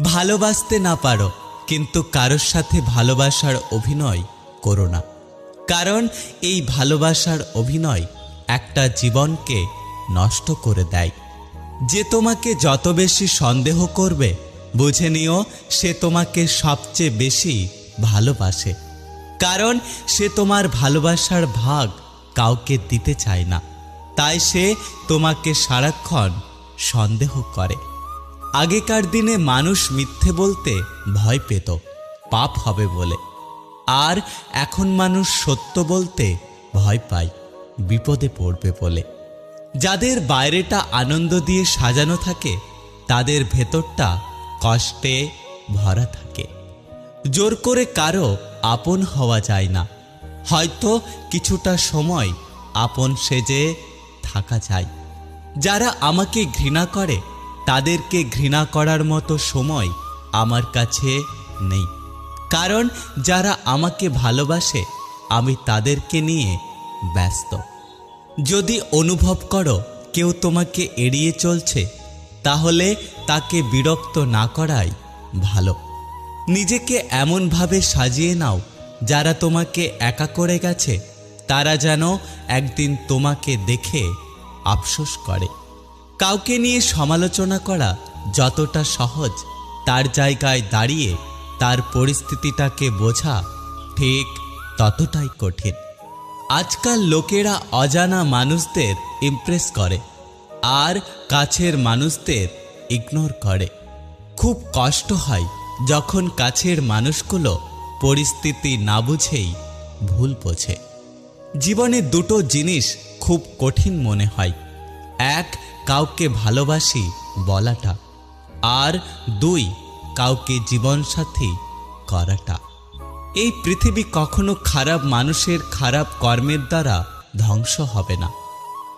ভালোবাসতে না পারো, কিন্তু কারোর সাথে ভালোবাসার অভিনয় করো না। কারণ এই ভালোবাসার অভিনয় একটা জীবনকে নষ্ট করে দেয়। যে তোমাকে যত বেশি সন্দেহ করবে, বুঝে নিও সে তোমাকে সবচেয়ে বেশি ভালোবাসে। কারণ সে তোমার ভালোবাসার ভাগ কাউকে দিতে চায় না। তাই সে তোমাকে সারাক্ষণ সন্দেহ করে। আগেকার দিনে মানুষ মিথ্যে বলতে ভয় পেত, পাপ হবে বলে। আর এখন মানুষ সত্য বলতে ভয় পায়, বিপদে পড়বে বলে। যাদের বাইরেটা আনন্দ দিয়ে সাজানো থাকে, তাদের ভেতরটা কষ্টে ভরা থাকে। জোর করে কারও আপন হওয়া যায় না। হয়তো কিছুটা সময় আপন সেজে থাকা যায়। যারা আমাকে ঘৃণা করে তাদেরকে ঘৃণা করার মতো সময় আমার কাছে নেই। কারণ যারা আমাকে ভালোবাসে, আমি তাদেরকে নিয়ে ব্যস্ত। যদি অনুভব করো কেউ তোমাকে এড়িয়ে চলছে, তাহলে তাকে বিরক্ত না করাই ভালো। নিজেকে এমনভাবে সাজিয়ে নাও, যারা তোমাকে একা করে গেছে, তারা যেন একদিন তোমাকে দেখে আফসোস করে। কাউকে নিয়ে সমালোচনা করা যতটা সহজ, তার জায়গায় দাঁড়িয়ে তার পরিস্থিতিটাকে বোঝা ঠিক ততটাই কঠিন। আজকাল লোকেরা অজানা মানুষদের ইমপ্রেস করে আর কাছের মানুষদের ইগনোর করে। খুব কষ্ট হয় যখন কাছের মানুষগুলো পরিস্থিতি না বুঝেই ভুল বোঝে। জীবনে দুটো জিনিস খুব কঠিন মনে হয়। এক কাউকে ভালোবাসি বলাটা আর দুই, কাউকে জীবনসাথী করাটা। এই পৃথিবী কখনো খারাপ মানুষের খারাপ কর্মের দ্বারা ধ্বংস হবে না।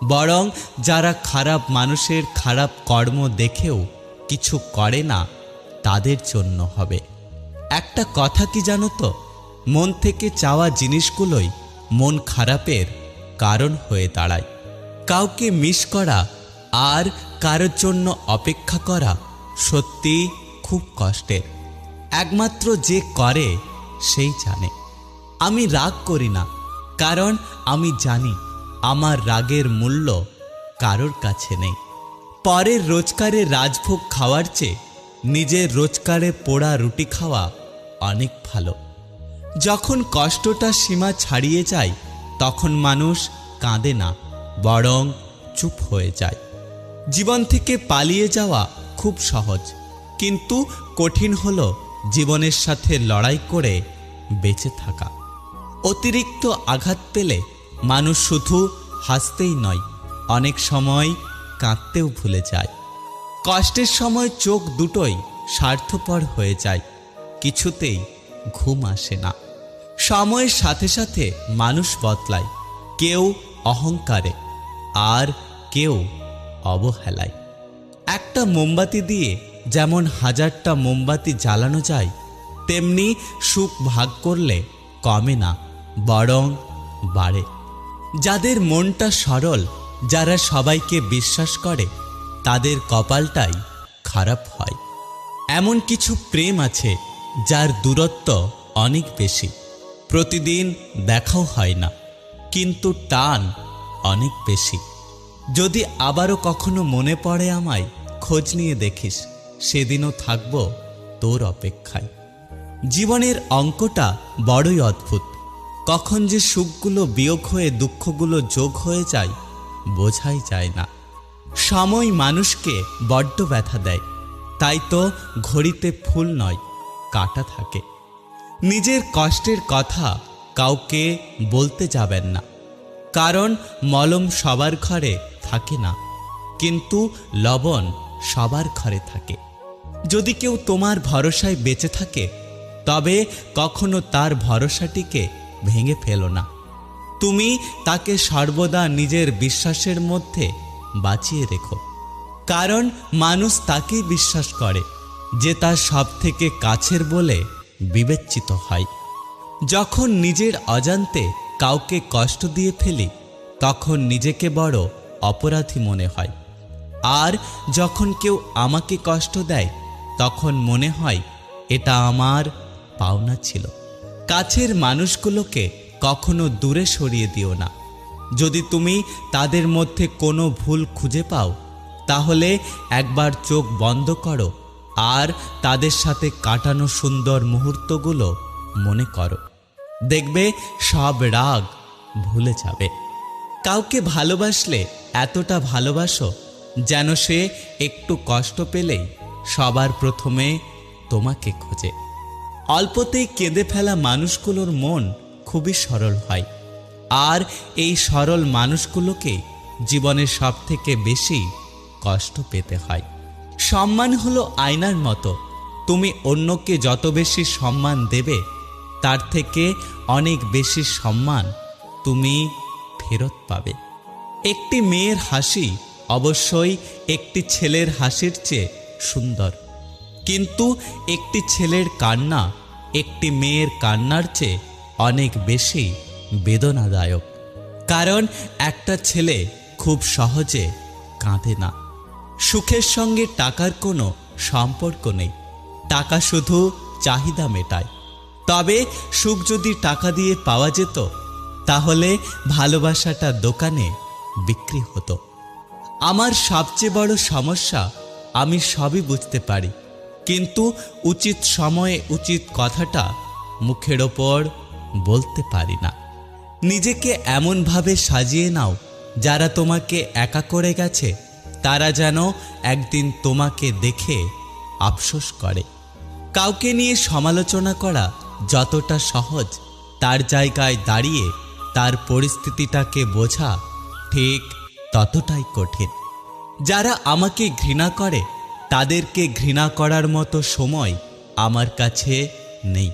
বরং যারা খারাপ মানুষের খারাপ কর্ম দেখেও কিছু করে না, তাদের জন্য হবে। একটা কথা কি জানো তো? মন থেকে চাওয়া জিনিসগুলোই মন খারাপের কারণ হয়ে দাঁড়ায়। কাউকে মিস করা আর কারোর জন্য অপেক্ষা করা সত্যি খুব কষ্টের। একমাত্র যে করে, সেই জানে। আমি রাগ করি না, কারণ আমি জানি আমার রাগের মূল্য কারোর কাছে নেই। পরের রোজকারে রাজভোগ খাওয়ার চেয়ে নিজের রোজকারে পোড়া রুটি খাওয়া অনেক ভালো। যখন কষ্টটা সীমা ছাড়িয়ে যায়, তখন মানুষ কাঁদে না, বরং চুপ হয়ে যায়। জীবন থেকে পালিয়ে যাওয়া খুব সহজ। কিন্তু কঠিন হল জীবনের সাথে লড়াই করে বেঁচে থাকা। অতিরিক্ত আঘাত পেলে মানুষ শুধু হাসতেই নয়, অনেক সময় কাঁদতেও ভুলে যায়। কষ্টের সময় চোখ দুটোই স্বার্থপর হয়ে যায়, কিছুতেই ঘুম আসে না। সময়ের সাথে সাথে মানুষ বদলায়, কেউ অহংকারে, আর কেউ অবহেলায়। একটা মোমবাতি দিয়ে যেমন হাজারটা মোমবাতি জ্বালানো যায়, তেমনি সুখ ভাগ করলে কমে না, বরং বাড়ে। যাদের মনটা সরল, যারা সবাইকে বিশ্বাস করে, তাদের কপালটাই খারাপ হয়। এমন কিছু প্রেম আছে, যার দূরত্ব অনেক বেশি। প্রতিদিন দেখাও হয় না, কিন্তু টান অনেক বেশি। যদি আবারও কখনো মনে পড়ে আমায়, খোঁজ নিয়ে দেখিস, সেদিনও থাকব তোর অপেক্ষায়। জীবনের অঙ্কটা বড়ই অদ্ভুত। কখন যে সুখগুলো বিয়োগ হয়ে দুঃখগুলো যোগ হয়ে যায়, বোঝাই যায় না। সময় মানুষকে বড্ড ব্যথা দেয়, তাই তো ঘড়িতে ফুল নয়, কাটা থাকে। নিজের কষ্টের কথা কাউকে বলতে যাবেন না, কারণ মলম সবার ঘরে থাকে না, কিন্তু লবণ সবার ঘরে থাকে। যদি কেউ তোমার ভরসায় বেঁচে থাকে, তবে কখনো তার ভরসাটিকে ভেঙে ফেলো না। তুমি তাকে সর্বদা নিজের বিশ্বাসের মধ্যে বাঁচিয়ে রেখো, কারণ মানুষ তাকেই বিশ্বাস করে, যে তার সব থেকে কাছের বলে বিবেচিত হয়। যখন নিজের অজান্তে কাউকে কষ্ট দিয়ে ফেলি, তখন নিজেকে বড় অপরাধী মনে হয়। আর যখন কেউ আমাকে কষ্ট দেয়, তখন মনে হয় এটা আমার পাওনা ছিল। কাছের মানুষগুলোকে কখনো দূরে সরিয়ে দিও না। যদি তুমি তাদের মধ্যে কোনো ভুল খুঁজে পাও, তাহলে একবার চোখ বন্ধ করো আর তাদের সাথে কাটানো সুন্দর মুহূর্তগুলো মনে করো। দেখবে সব রাগ ভুলে যাবে। কাউকে ভালোবাসলে এতটা ভালোবাসো যেন সে একটু কষ্ট পেলেই সবার প্রথমে তোমাকে খোঁজে। অল্পতেই কেঁদে ফেলা মানুষগুলোর মন খুবই সরল হয়। আর এই সরল মানুষগুলোকে জীবনের সব থেকে বেশি কষ্ট পেতে হয়। সম্মান হলো আয়নার মতো। তুমি অন্যকে যত বেশি সম্মান দেবে, তার থেকে অনেক বেশি সম্মান তুমি ফেরত পাবে। একটি মেয়ের হাসি অবশ্যই একটি ছেলের হাসির চেয়ে সুন্দর। কিন্তু একটি ছেলের কান্না একটি মেয়ের কান্নার চেয়ে অনেক বেশি বেদনাদায়ক। কারণ একটা ছেলে খুব সহজে কাঁদে না। সুখের সঙ্গে টাকার কোনো সম্পর্ক নেই। টাকা শুধু চাহিদা মেটায়। তবে সুখ যদি টাকা দিয়ে পাওয়া যেত তাহলে ভালোবাসাটা দোকানে বিক্রি হতো। আমার সবচেয়ে বড় সমস্যা, আমি সবই বুঝতে পারি। কিন্তু উচিত সময়ে উচিত কথাটা মুখের ওপর বলতে পারি না। নিজেকে এমনভাবে সাজিয়ে নাও, যারা তোমাকে একা করে গেছে, তারা যেন একদিন তোমাকে দেখে আফসোস করে। কাউকে নিয়ে সমালোচনা করা যতটা সহজ, তার জায়গায় দাঁড়িয়ে তার পরিস্থিতিটাকে বোঝা ঠিক ততটাই কঠিন। যারা আমাকে ঘৃণা করে, তাদেরকে ঘৃণা করার মতো সময় আমার কাছে নেই।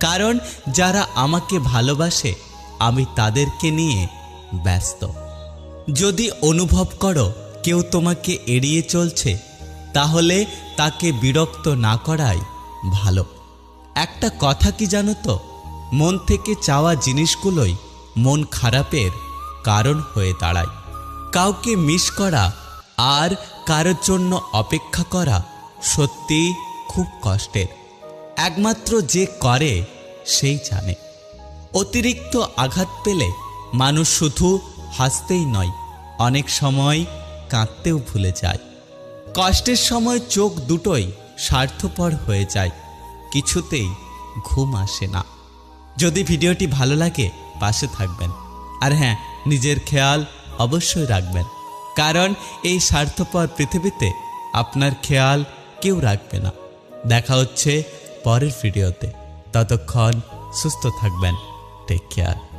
কারণ যারা আমাকে ভালোবাসে, আমি তাদেরকে নিয়ে ব্যস্ত। যদি অনুভব করো কেউ তোমাকে এড়িয়ে চলছে, তাহলে তাকে বিরক্ত না করাই ভালো। একটা কথা কি জানো তো? মন থেকে চাওয়া জিনিসগুলোই মন খারাপের কারণ হয়ে দাঁড়ায়। কাউকে মিস করা আর কারোর জন্য অপেক্ষা করা সত্যি খুব কষ্টের। একমাত্র যে করে, সেই জানে। অতিরিক্ত আঘাত পেলে মানুষ শুধু হাসতেই নয়, অনেক সময় কাঁদতেও ভুলে যায়। কষ্টের সময় চোখ দুটোই স্বার্থপর হয়ে যায়, কিছুতেই ঘুম আসে না। যদি ভিডিওটি ভালো লাগে পাশে থাকবেন। আর হ্যাঁ নিজের খেয়াল অবশ্যই রাখবেন। কারণ এই স্বার্থপর পৃথিবীতে আপনার খেয়াল কেউ রাখবে না। দেখা হচ্ছে পরের ভিডিওতে। ততক্ষণ সুস্থ থাকবেন। Take care